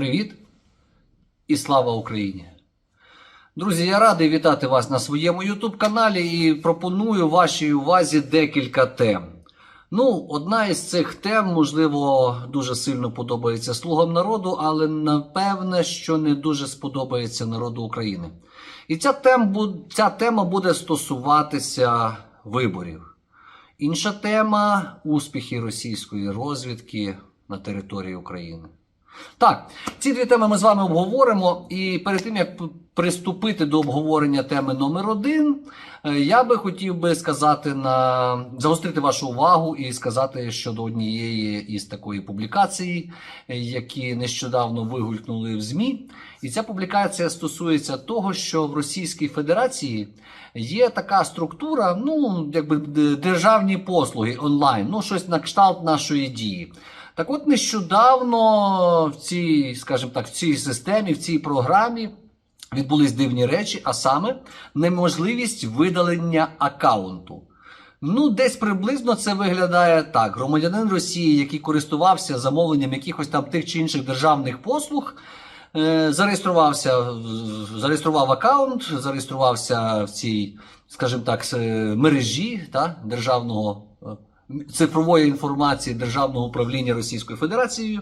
Привіт і слава Україні! Друзі, я радий вітати вас на своєму YouTube каналі і пропоную вашій увазі декілька тем. Ну, одна із цих тем, можливо, дуже сильно подобається слугам народу, але напевне, що не дуже сподобається народу України. І ця тема, бу- ця тема буде стосуватися виборів. Інша тема успіхи російської розвідки на території України. Так, ці дві теми ми з вами обговоримо. І перед тим як приступити до обговорення теми номер один, е, я би хотів би сказати на загострити вашу увагу і сказати щодо однієї із такої публікації, е, які нещодавно вигулькнули в ЗМІ. І ця публікація стосується того, що в Російській Федерації є така структура, ну якби державні послуги онлайн, ну щось на кшталт нашої дії. Так от нещодавно в цій, скажімо так, в цій системі, в цій програмі відбулись дивні речі, а саме неможливість видалення аккаунту. Ну, десь приблизно це виглядає так: громадянин Росії, який користувався замовленням якихось там тих чи інших державних послуг, е, зареєструвався, зареєстрував аккаунт, зареєструвався в цій, скажімо так, мережі та, державного е, цифрової інформації Державного управління Російською Федерацією.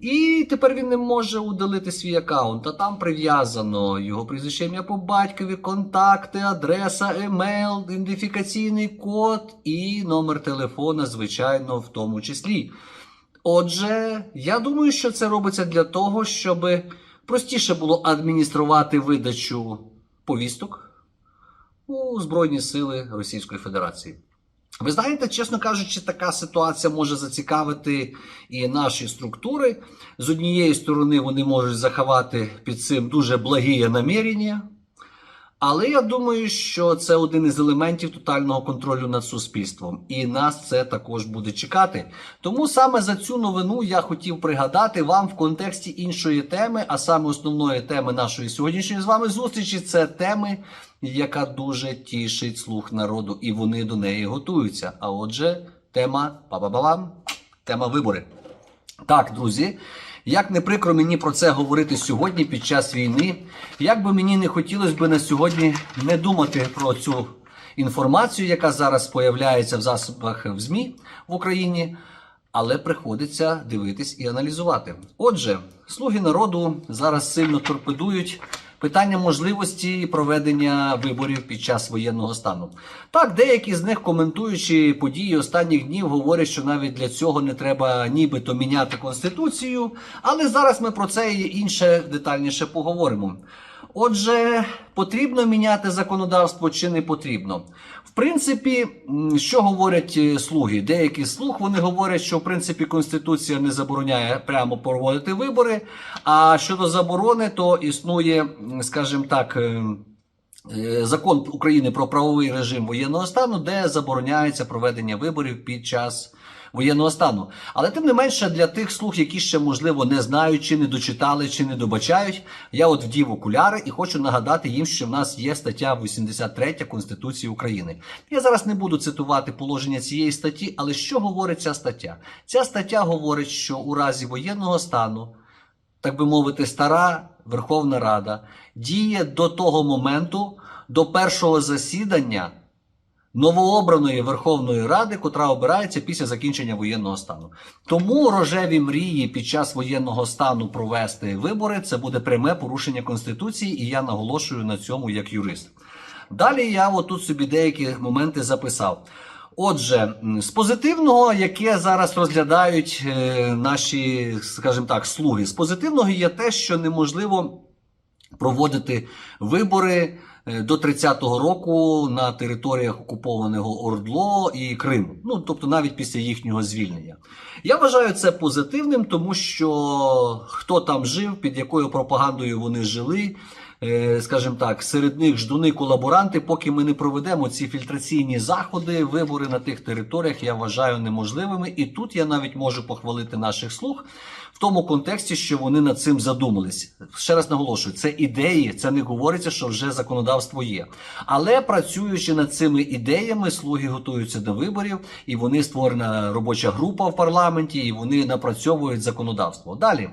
І тепер він не може удалити свій аккаунт. А там прив'язано його прізвище ім'я по батькові, контакти, адреса, емейл, ідентифікаційний код і номер телефона, звичайно, в тому числі. Отже, я думаю, що це робиться для того, щоб простіше було адмініструвати видачу повісток у Збройні Сили Російської Федерації. Ви знаєте, чесно кажучи, така ситуація може зацікавити і наші структури. З однієї сторони, вони можуть заховати під цим дуже благі намірення. Але я думаю, що це один із елементів тотального контролю над суспільством, і нас це також буде чекати. Тому саме за цю новину я хотів пригадати вам в контексті іншої теми, а саме основної теми нашої сьогоднішньої з вами зустрічі це теми, яка дуже тішить слух народу, і вони до неї готуються. А отже, тема па-ба-ба-бам, тема вибори. Так, друзі, як не прикро мені про це говорити сьогодні під час війни, як би мені не хотілося б на сьогодні не думати про цю інформацію, яка зараз появляється в засобах в ЗМІ в Україні, але приходиться дивитись і аналізувати. Отже, слуги народу зараз сильно торпедують питання можливості проведення виборів під час воєнного стану. Так, деякі з них, коментуючи події останніх днів, говорять, що навіть для цього не треба нібито міняти конституцію. Але зараз ми про це і інше детальніше поговоримо. Отже, потрібно міняти законодавство чи не потрібно? В принципі, що говорять е, слуги? Деякі слуг вони говорять, що в принципі конституція не забороняє прямо проводити вибори. А щодо заборони, то існує, скажімо так. Е, Закон України про правовий режим воєнного стану, де забороняється проведення виборів під час воєнного стану. Але тим не менше для тих слуг, які ще можливо не знають, чи не дочитали, чи не добачають, я от вдів окуляри і хочу нагадати їм, що в нас є стаття 83 Конституції України. Я зараз не буду цитувати положення цієї статті, але що говорить ця стаття? Ця стаття говорить, що у разі воєнного стану так би мовити, стара Верховна Рада діє до того моменту, до першого засідання новообраної Верховної Ради, котра обирається після закінчення воєнного стану. Тому рожеві мрії під час воєнного стану провести вибори це буде пряме порушення Конституції, і я наголошую на цьому як юрист. Далі я отут собі деякі моменти записав. Отже, з позитивного, яке зараз розглядають е, наші, скажімо так, слуги, з позитивного є те, що неможливо проводити вибори е, до 30-го року на територіях окупованого Ордло і Криму. Ну тобто навіть після їхнього звільнення. Я вважаю це позитивним, тому що хто там жив, під якою пропагандою вони жили. Е, Скажімо так, серед них ждуни колаборанти, поки ми не проведемо ці фільтраційні заходи, вибори на тих територіях, я вважаю неможливими. І тут я навіть можу похвалити наших слуг в тому контексті, що вони над цим задумались. Ще раз наголошую, це ідеї, це не говориться, що вже законодавство є. Але працюючи над цими ідеями, слуги готуються до виборів, і вони створена робоча група в парламенті, і вони напрацьовують законодавство. Далі.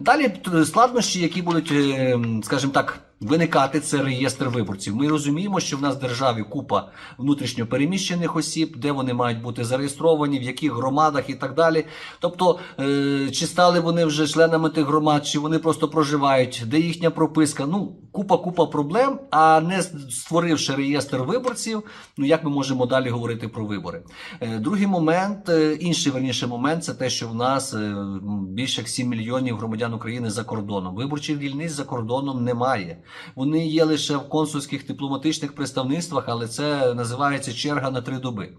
Далі складнощі, які будуть, е, скажімо так, виникати, це реєстр виборців. Ми розуміємо, що в нас в державі купа внутрішньо переміщених осіб, де вони мають бути зареєстровані, в яких громадах і так далі. Тобто, е, чи стали вони вже членами тих громад, чи вони просто проживають, де їхня прописка. Ну, купа купа проблем. А не створивши реєстр виборців, ну як ми можемо далі говорити про вибори? Е, Другий момент, е, інший верніше момент, це те, що в нас більше як 7 мільйонів громадян України за кордоном. Виборчих дільниць за кордоном немає. Вони є лише в консульських дипломатичних представництвах, але це називається черга на три доби.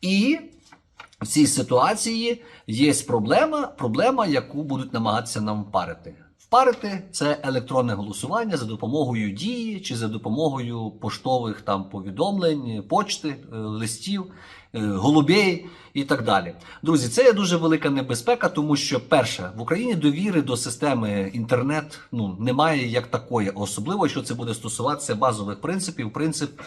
І в цій ситуації є проблема, проблема, яку будуть намагатися нам впарити. Впарити це електронне голосування за допомогою дії чи за допомогою поштових там повідомлень, почти, е, листів, голубей і так далі. Друзі, це є дуже велика небезпека, тому що перше в Україні довіри до системи інтернет ну немає як такої, особливо що це буде стосуватися базових принципів, принцип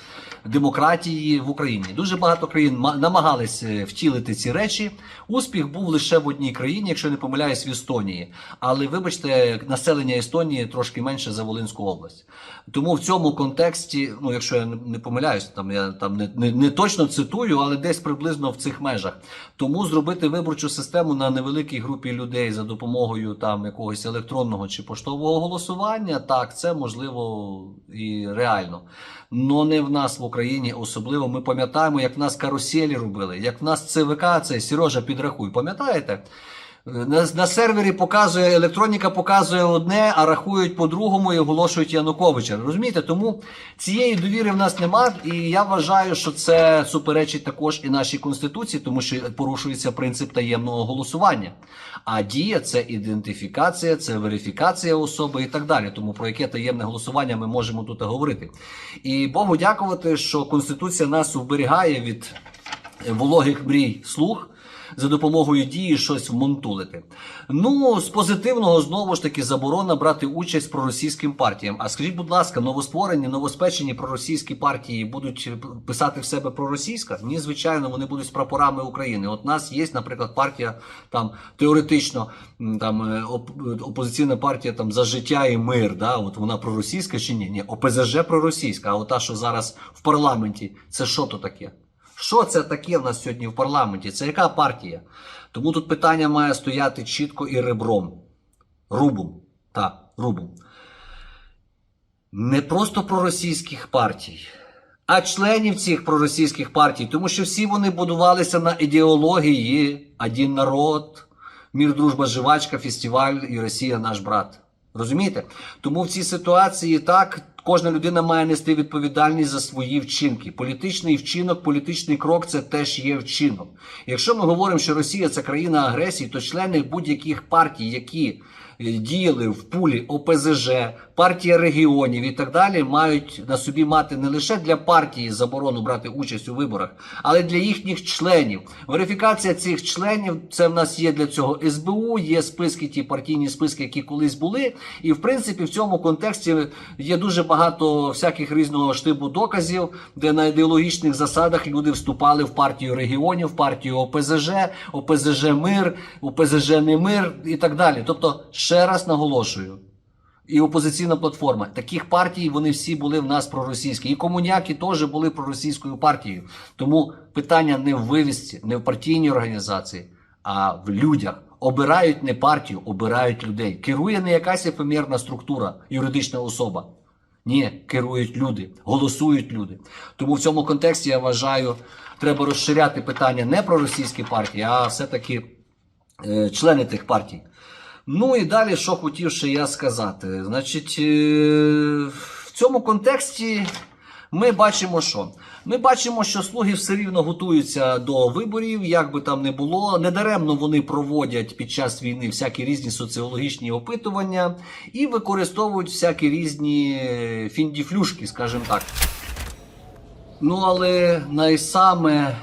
демократії в Україні. Дуже багато країн намагались е, втілити ці речі. Успіх був лише в одній країні, якщо не помиляюсь, в Естонії. Але вибачте, населення Естонії трошки менше за Волинську область. Тому в цьому контексті, ну якщо я не- помиляюсь, там я там не, не, не точно цитую, але десь приблизно в цих межах. Тому зробити виборчу систему на невеликій групі людей за допомогою там якогось електронного чи поштового голосування, так це можливо і реально. Но не в нас в Україні особливо. Ми пам'ятаємо, як в нас каруселі робили, як в нас ЦВК, це Сережа підрахуй. Пам'ятаєте? На, на сервері показує електроніка, показує одне, а рахують по-другому і оголошують Януковича. Розумієте? Тому цієї довіри в нас нема, і я вважаю, що це суперечить також і нашій конституції, тому що порушується принцип таємного голосування. А дія це ідентифікація, це верифікація особи і так далі. Тому про яке таємне голосування ми можемо тут говорити. І Богу дякувати, що конституція нас вберігає від вологих мрій слух за допомогою дії щось вмонтулити. Ну, з позитивного знову ж таки заборона брати участь проросійським партіям. А скажіть, будь ласка, новостворені, новоспечені проросійські партії будуть писати в себе проросійська? Ні, звичайно, вони будуть з прапорами України. От нас є, наприклад, партія там теоретично там е, оп- опозиційна партія там за життя і мир. Да? От вона проросійська чи ні? Ні, ОПЗЖ проросійська. А от та, що зараз в парламенті, це що то таке? Що це таке в нас сьогодні в парламенті? Це яка партія? Тому тут питання має стояти чітко і ребром. Рубом. Так, рубом. Не просто проросійських партій, а членів цих проросійських партій, тому що всі вони будувалися на ідеології один народ, мір, дружба, живачка, фестиваль і Росія наш брат. Розумієте? Тому в цій ситуації так кожна людина має нести відповідальність за свої вчинки. Політичний вчинок, політичний крок це теж є вчинок. Якщо ми говоримо, що Росія це країна агресії, то члени будь-яких партій, які діяли в пулі ОПЗЖ, партія регіонів і так далі, мають на собі мати не лише для партії заборону брати участь у виборах, але для їхніх членів. Верифікація цих членів це в нас є для цього СБУ, є списки, ті партійні списки, які колись були. І в принципі в цьому контексті є дуже багато всяких різного штибу доказів, де на ідеологічних засадах люди вступали в партію регіонів, в партію ОПЗЖ, ОПЗЖ мир, ОПЗЖ не мир і так далі. Тобто, ще раз наголошую. І опозиційна платформа. Таких партій вони всі були в нас проросійські. І комуняки теж були проросійською партією. Тому питання не в вивісці, не в партійній організації, а в людях. Обирають не партію, обирають людей. Керує не якась ефемерна структура, юридична особа. Ні, керують люди, голосують люди. Тому в цьому контексті я вважаю, треба розширяти питання не про російські партії, а все-таки е, члени тих партій. Ну і далі, що хотів ще я сказати. Значить, е, в цьому контексті ми бачимо, що? Ми бачимо, що слуги все рівно готуються до виборів, як би там не було. Недаремно вони проводять під час війни всякі різні соціологічні опитування і використовують всякі різні е, фіндіфлюшки, скажімо так. Ну, але найсаме е,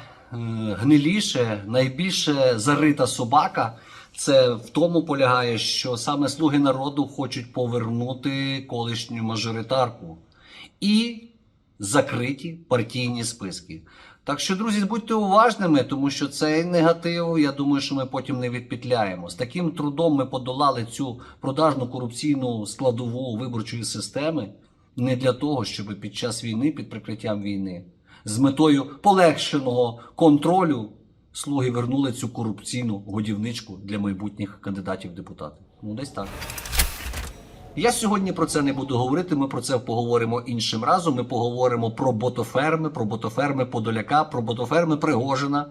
гниліше, найбільше зарита собака, це в тому полягає, що саме слуги народу хочуть повернути колишню мажоритарку і закриті партійні списки. Так що, друзі, будьте уважними, тому що цей негатив, я думаю, що ми потім не відпетляємо. З таким трудом ми подолали цю продажну корупційну складову виборчої системи не для того, щоб під час війни, під прикриттям війни, з метою полегшеного контролю слуги вернули цю корупційну годівничку для майбутніх кандидатів в депутати. Ну, десь так. Я сьогодні про це не буду говорити. Ми про це поговоримо іншим разом. Ми поговоримо про ботоферми, про ботоферми Подоляка, про ботоферми Пригожина.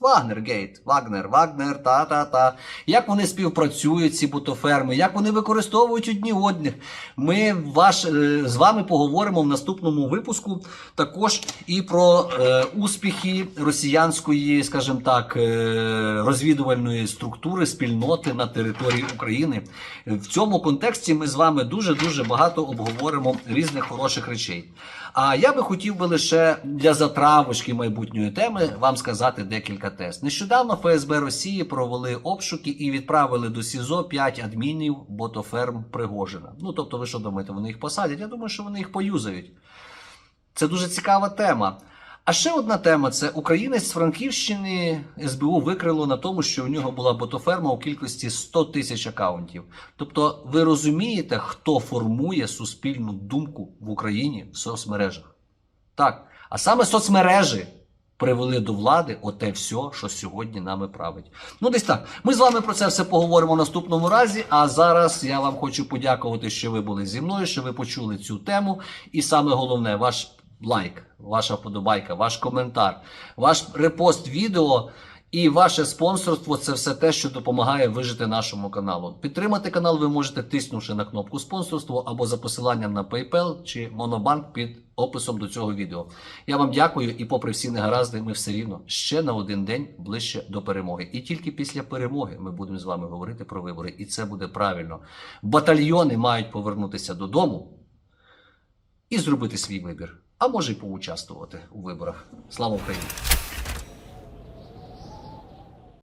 Вагнергейт, Вагнер, Вагнер, та-та-та. Як вони співпрацюють, ці ботоферми, як вони використовують одні одних. Ми ваш, е, з вами поговоримо в наступному випуску також і про е, успіхи росіянської, скажімо так, е, розвідувальної структури спільноти на території України. В цьому контексті ми з вами дуже дуже багато обговоримо різних хороших речей. А я би хотів би лише для затравочки майбутньої теми вам сказати декілька тез. Нещодавно ФСБ Росії провели обшуки і відправили до СІЗО 5 адмінів ботоферм Пригожина. Ну тобто, ви що думаєте, вони їх посадять? Я думаю, що вони їх поюзають. Це дуже цікава тема. А ще одна тема це українець з Франківщини СБУ викрило на тому, що у нього була ботоферма у кількості 100 тисяч акаунтів. Тобто, ви розумієте, хто формує суспільну думку в Україні в соцмережах? Так, а саме соцмережі привели до влади оте все, що сьогодні нами править. Ну, десь так. Ми з вами про це все поговоримо в наступному разі. А зараз я вам хочу подякувати, що ви були зі мною, що ви почули цю тему. І саме головне, ваш лайк, ваша вподобайка, ваш коментар, ваш репост відео. І ваше спонсорство це все те, що допомагає вижити нашому каналу. Підтримати канал ви можете тиснувши на кнопку спонсорство або за посиланням на PayPal чи Монобанк під описом до цього відео. Я вам дякую і, попри всі негаразди, ми все рівно ще на один день ближче до перемоги. І тільки після перемоги ми будемо з вами говорити про вибори, і це буде правильно. Батальйони мають повернутися додому і зробити свій вибір, а може й поучаствувати у виборах. Слава Україні!